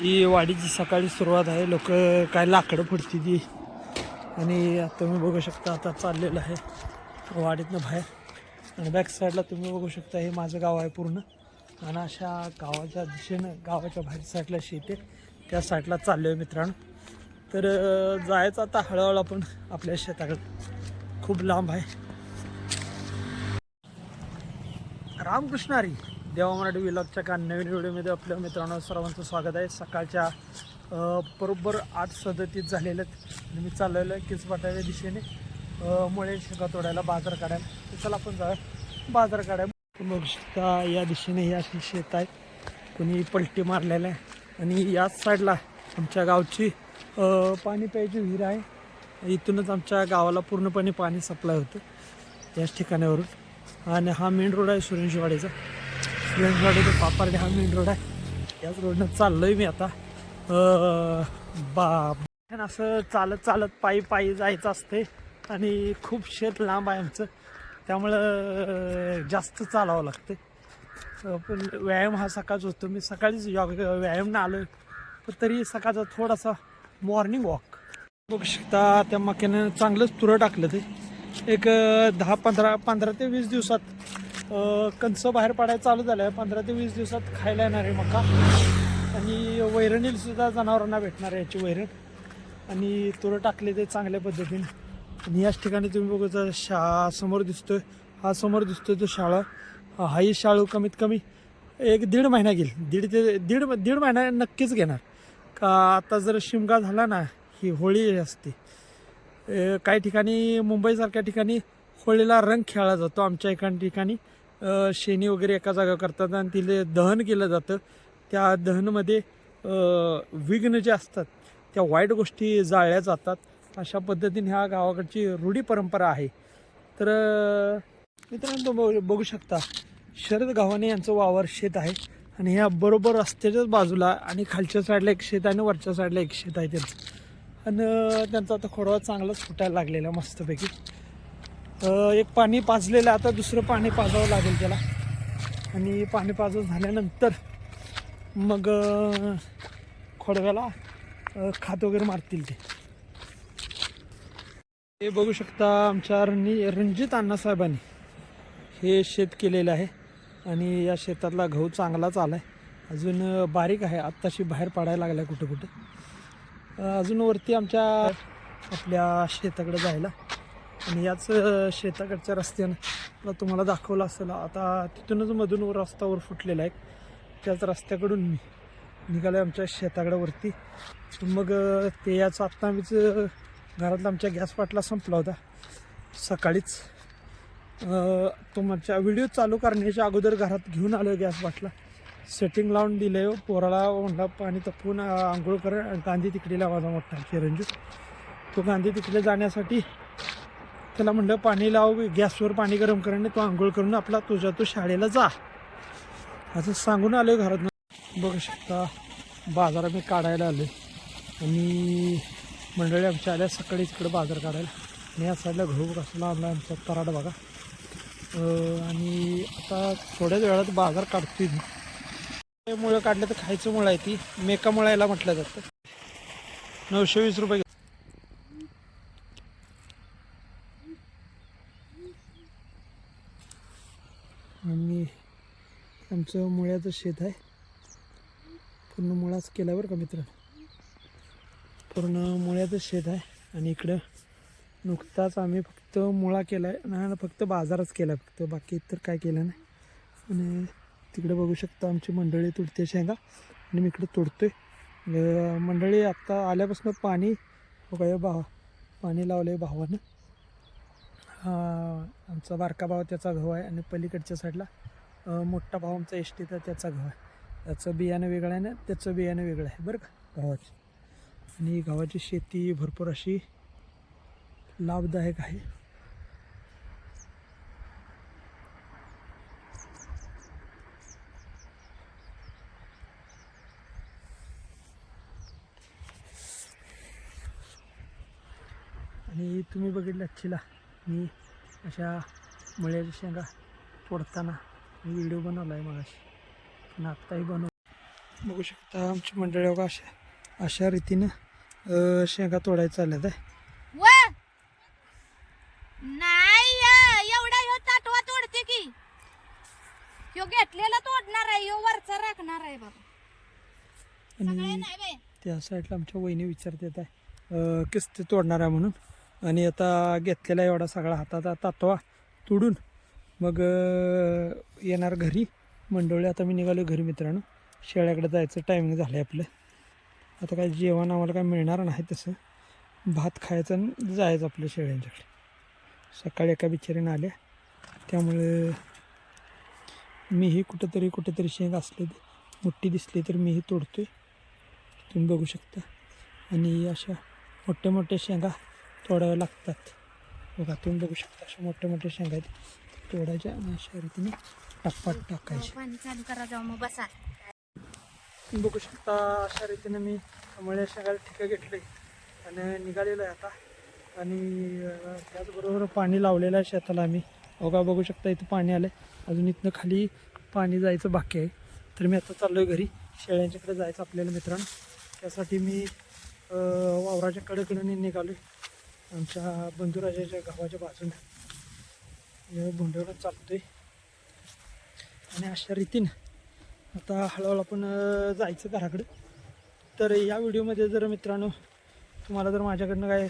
ही वाडीची सकाळी सुरुवात आहे. लोक काय लाकडं फुटती ती. आणि आता तुम्ही बघू शकता आता चाललेलं आहे वाडीतनं बाहेर. आणि बॅक साईडला तुम्ही बघू शकता हे माझं गाव आहे पूर्ण. आणि अशा गावाच्या दिशेनं गावाच्या बाहेर साईडला शेती त्या साईडला चाललो आहे मित्रांनो. तर जायचं आता हळूहळू आपण आपल्या शेताकडे. खूप लांब आहे. रामकृष्ण हरी. देवा मराठी विलॉगच्या का नवीन व्हिडिओमध्ये आपल्या मित्रांनो सर्वांचं स्वागत आहे. सकाळच्या बरोबर आठ सदतीत झालेले आहेत मी चाललेलो आहे किसपाटाच्या दिशेने. मुळे शेगा तोडायला बाजार काढायला. चला आपण जाऊया बाजार काढायला. बघू शकता या दिशेने ही अशी शेत आहे. कोणी पलटी मारलेलं आहे. आणि याच साईडला आमच्या गावची पाणी प्यायची विहीर आहे. इथूनच आमच्या गावाला पूर्णपणे पाणी सप्लाय होतं. याच ठिकाणावरून. आणि हा मेन रोड आहे सुरेंशवाडीचा एक्सिडेंट रोड आहे पापार्डे हा मेन रोड आहे. याच रोडनं चाललो आहे मी आता. बा असं चालत चालत पायी पायी जायचं असते. आणि खूप शेत लांब आहे आमचं. त्यामुळं जास्त चालावं लागते पण व्यायाम हा सकाळच होतो. मी सकाळीच योग व्यायाम आलो पण तरी सकाळचा थोडासा मॉर्निंग वॉक बघू शकता त्या मक्यानं चांगलंच तुरं टाकलं ते. एक दहा पंधरा पंधरा ते वीस दिवसात कणसं बाहेर पडायला चालू झालं आहे पंधरा ते वीस दिवसात खायला येणार आहे मका. आणि वैरणीलसुद्धा जनावरांना भेटणार आहे याची वैरण. आणि तुरं टाकले ते चांगल्या पद्धतीने. आणि याच ठिकाणी तुम्ही बघू तर शा समोर दिसतोय. हा समोर दिसतोय तो शाळा. हा हाही शाळू कमीत कमी एक दीड महिना घेईल. दीड ते दीड दीड महिना नक्कीच घेणार. का आता जर शिमगा झाला ना ही होळी असते. काही ठिकाणी मुंबईसारख्या ठिकाणी होळीला रंग खेळला जातो. आमच्या एका ठिकाणी शेणी वगैरे एका जागा करतात आणि तिथे दहन केलं जातं. त्या दहनमध्ये विघ्न जे असतात त्या वाईट गोष्टी जाळल्या जातात. अशा पद्धतीने ह्या गावाकडची रूढी परंपरा आहे. तर मित्रांनो तुम्ही बघू- बघू शकता शरद गावाने यांचं वावर शेत आहे आणि ह्या बरोबर रस्त्याच्याच बाजूला आणि खालच्या साईडला एक शेत आहे आणि वरच्या साईडला एक शेत आहे त्यांचं. आणि त्यांचा आता खोडवा चांगलाच फुटायला लागलेला मस्तपैकी. एक पाणी पाजलेलं आता दुसरं पाणी पाजावं लागेल त्याला. आणि पाणी पाजून झाल्यानंतर मग खोडव्याला खात वगैरे मारतील ते. हे बघू शकता आमच्या रणि रणजित अण्णासाहेबांनी हे शेत केलेलं आहे. आणि या शेतातला गहू चांगलाच आला आहे अजून बारीक आहे. आत्ताशी बाहेर पडायला लागला कुठं कुठं अजून वरती आमच्या आपल्या शेताकडे जायला. आणि याच शेताकडच्या रस्त्यानं तुम्हाला दाखवलं असेल. आता तिथूनच मधून रस्तावर रस्त्यावर फुटलेला आहे. त्याच रस्त्याकडून मी निघालो आमच्या शेताकडे वरती मग ते याचं आत्ता आम्हीच घरातला आमच्या गॅस पाटला संपला होता. सकाळीच तुमच्या व्हिडिओ चालू करण्याच्या अगोदर घरात घेऊन आलो गॅस बाटला सेटिंग लावून दिले हो, पोराला म्हणला पाणी तपवून आंघोळ कर. गांधी तिकडीला माझा मोठा चिरंजीव. तो गांधी तिकडे जाण्यासाठी त्याला म्हणलं पाणी लाव गॅसवर पाणी गरम कर आणि तो आंघोळ करून आपला तुझ्या तू शाळेला जा. असं सांगून आलो घरात बघू शकता बाजारात मी काढायला आलो आणि मंडळी आमच्या आल्या सकाळी इकडं बाजार काढायला. आणि या साईडला घरू कसला आणला आमचा तराड बघा. आणि आता थोड्याच वेळात बाजार काढतोय मी. ते मुळं काढलं तर खायचं मुळं आहे ती. मेका मुळं याला म्हटलं जातं. नऊशे वीस रुपये आणि आमचं मुळ्याचं शेत आहे. पूर्ण मुळाच केला बरं का मित्र? पूर्ण मुळ्याचं शेत आहे आणि इकडं नुकताच आम्ही फक्त मुळा केला आहे ना फक्त बाजारच केला फक्त बाकी तर काय केलं नाही. आणि तिकडे बघू शकता आमची मंडळी तुडते शेंगा आणि मी इकडे तोडतोय. आहे मंडळी आत्ता आल्यापासून पाणी बघा भाव पाणी लावलं आहे भावानं आमचा बारका भाव त्याचा गहू आहे आणि पलीकडच्या साईडला मोठा भाव आमचा एसटीचा त्याचा गहू आहे. त्याचं बियाणं वेगळं आहे ना त्याचं बियाणं वेगळं आहे बरं का? गव्हाचं आणि गव्हाची शेती भरपूर अशी लाभदायक आहे. आणि तुम्ही बघितलं चिला मी अशा मळ्याच्या शेंगा तोडताना मी व्हिडिओ बनवला आहे मगाशी. पण आत्ताही बनव बघू शकता आमची मंडळी बघा अशा अशा रीतीनं शेंगा तोडायला चालल्यात आहे. व! नाही य, एवढा ह्यो तोडते की. ह्यो घेतलेला तोडणार आहे ह्यो वरचा राखणार आहे बाबा सगळे आणि नाही बाई. त्या साईडला आमच्या वहिनी विचारतात आहे अं, किस्ती तोडणार आहे म्हणून. आणि आता घेतलेला एवढा सगळा हाताचा तातवा तोडून मग येणार घरी. मंडोळे आता मी निघालो घरी मित्रांनो. शेळ्याकडे जायचं टायमिंग झालं आहे आपलं. आता काय जेवण आम्हाला काय मिळणार नाही तसं. भात खायचं आणि जायचं आपल्या शेळ्यांच्याकडे. सकाळी एका बिचारीनं आल्या. त्यामुळे मीही कुठंतरी कुठंतरी शेंग असले मोठी दिसली तर मीही तोडतो आहे तुम्ही बघू शकता. आणि अशा मोठ्या मोठ्या शेंगा तोडाव्या लागतात. बघा तुम्ही बघू शकता अशा मोठ्या मोठ्या शेंगा आहेत. तोडायच्या आणि अशा रीतीने टाकपाट टाकायचे. बघू शकता अशा रीतीने मी कमळ्या शेंगाला ठिका घेतले आणि निघालेलो आहे आता. आणि त्याचबरोबर पाणी लावलेलं आहे शेताला आम्ही. बघा बघू शकता इथं पाणी आलं आहे अजून इथनं खाली पाणी जायचं बाकी आहे. तर मी आता चाललो आहे घरी शेळ्यांच्याकडे जायचं आपल्याला मित्रांनो. त्यासाठी मी वावराच्या कडेकडे निघालो आहे आमच्या बंधुराजाच्या गावाच्या बाजूने. भोंडवरून चालतोय. आणि अशा रीतीनं आता हळूहळू आपण जायचं घराकडं. तर या व्हिडिओमध्ये जर मित्रांनो तुम्हाला जर माझ्याकडनं काय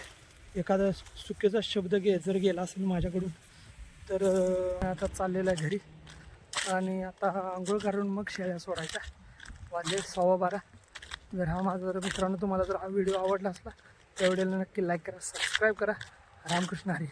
एखादा चुकीचा शब्द घे जर गेला असेल माझ्याकडून तर आता चाललेलं आहे घरी. आणि आता आंघोळ करून मग शेळ्या सोडायच्या. वाजले सव्वा बारा. जर हा माझा जर मित्रांनो तुम्हाला जर हा व्हिडिओ आवडला असला तर व्हिडिओला नक्की लाईक करा सबस्क्राईब करा. रामकृष्ण हरी.